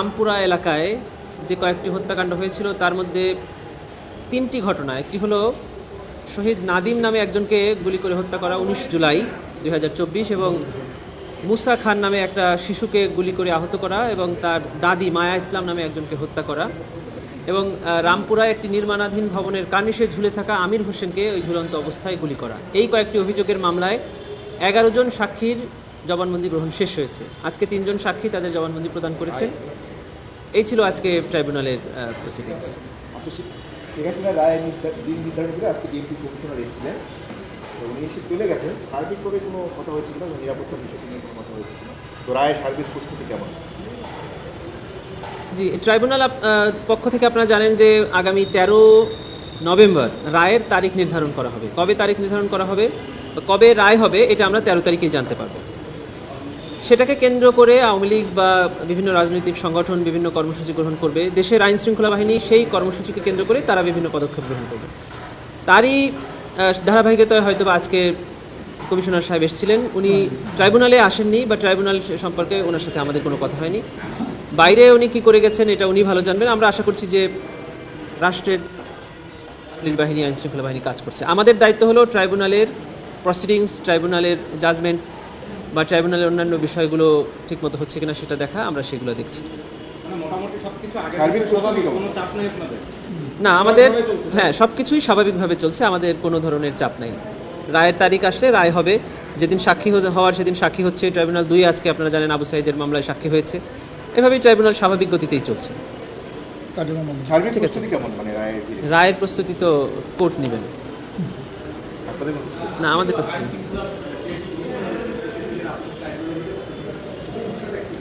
রামপুরা এলাকায় যে কয়েকটি হত্যাকাণ্ড হয়েছিল, তার মধ্যে তিনটি ঘটনা। একটি হলো শহীদ নাদিম নামে একজনকে গুলি করে হত্যা করা উনিশ জুলাই দু হাজার চব্বিশ এবং মুসা খান নামে একটা শিশুকে গুলি করে আহত করা এবং তার দাদি মায়া ইসলাম নামে একজনকে হত্যা করা এবং রামপুরায় একটি নির্মাণাধীন ভবনের কার্নিশে ঝুলে থাকা আমির হোসেনকে ওই ঝুলন্ত অবস্থায় গুলি করা। এই কয়েকটি অভিযোগের মামলায় এগারো জন সাক্ষীর জবানবন্দি গ্রহণ শেষ হয়েছে। আজকে তিনজন সাক্ষী তাদের জবানবন্দি প্রদান করেছেন। এই ছিল আজকে ট্রাইব্যুনালের প্রসিডিংস আপনি শেখ হাসিনা রায় দিন নির্ধারণ করে আজকে বিএনপি কমিশনার এসেছিলেন। তো উনি এসে চলে গেছেন। সার্বিকভাবে কোনো কথা হয়েছিল না? নিরাপত্তার বিষয়টি নিয়ে কোনো কথা হয়েছিল তো রায়ের সার্বিক প্রস্তুতি কেমন? জি ট্রাইব্যুনাল পক্ষ থেকে আপনারা জানেন যে আগামী তেরো নভেম্বর রায়ের তারিখ নির্ধারণ করা হবে। কবে তারিখ নির্ধারণ করা হবে? কবে রায় হবে? এটা আমরা তেরো তারিখেই জানতে পারব। সেটাকে কেন্দ্র করে আওয়ামী লীগ বা বিভিন্ন রাজনৈতিক সংগঠন বিভিন্ন কর্মসূচি গ্রহণ করবে। দেশের আইন শৃঙ্খলা বাহিনী সেই কর্মসূচিকে কেন্দ্র করে তারা বিভিন্ন পদক্ষেপ গ্রহণ করবে। তারই ধারাবাহিকতায় হয়তো আজকে কমিশনার সাহেব এসেছিলেন। উনি ট্রাইব্যুনালে আসেননি, বা ট্রাইব্যুনাল সম্পর্কে ওনার সাথে আমাদের কোনো কথা হয়নি। বাইরে উনি কী করে গেছেন এটা উনি ভালো জানবেন। আমরা আশা করছি যে রাষ্ট্রের পুলিশ বাহিনী আইন শৃঙ্খলা বাহিনী কাজ করছে। আমাদের দায়িত্ব হলো ট্রাইব্যুনালের প্রসিডিংস, ট্রাইব্যুনালের জাজমেন্ট বা ট্রাইব্যুনালের অন্যান্য বিষয়গুলো ঠিকমতো হচ্ছে কিনা সেটা দেখা আমরা সেগুলো দেখছি। মানে মোটামুটি সবকিছু আগে সার্বিক থেকে স্বাভাবিক প্রস্তুতি কোনো চাপ নেই আপনাদের? না আমাদের হ্যাঁ সব কিছুই স্বাভাবিকভাবে চলছে আমাদের কোনো ধরনের চাপ নাই। রায়ের তারিখ আসলে রায় হবে। যেদিন সাক্ষী হওয়ার সেদিন সাক্ষী হচ্ছে ট্রাইব্যুনাল দুই আজকে আপনারা জানেন আবু সাইদের মামলায় সাক্ষী হয়েছে। এভাবেই ট্রাইব্যুনাল স্বাভাবিক গতিতেই চলছে। ঠিক আছে। মানে রায়ের প্রস্তুতি তো কোর্ট নেবেন? না আমাদের প্রস্তুতি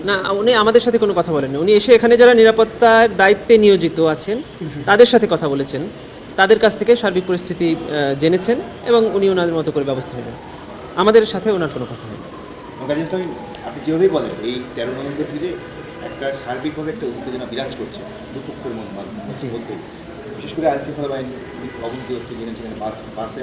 না উনি আমাদের সাথে কোনো কথা বলেননি। উনি এসে এখানে যারা নিরাপত্তার দায়িত্বে নিয়োজিত আছেন তাদের সাথে কথা বলেছেন। তাদের কাছ থেকে সার্বিক পরিস্থিতি জেনেছেন এবং উনি ওনাদের মতো করে ব্যবস্থা নেবেন। আমাদের সাথে ওনার কোনো কথা হয়নি। আপনি যেভাবেই বলেন এই তেরো নভেম্বর ঘিরে একটা সার্বিকভাবে একটা উত্তেজনা বিরাজ করছে দুপক্ষের মধ্যে জি। বিশেষ করে আইন শৃঙ্খলা অবনতি হচ্ছে জেনে সেখানে বাসে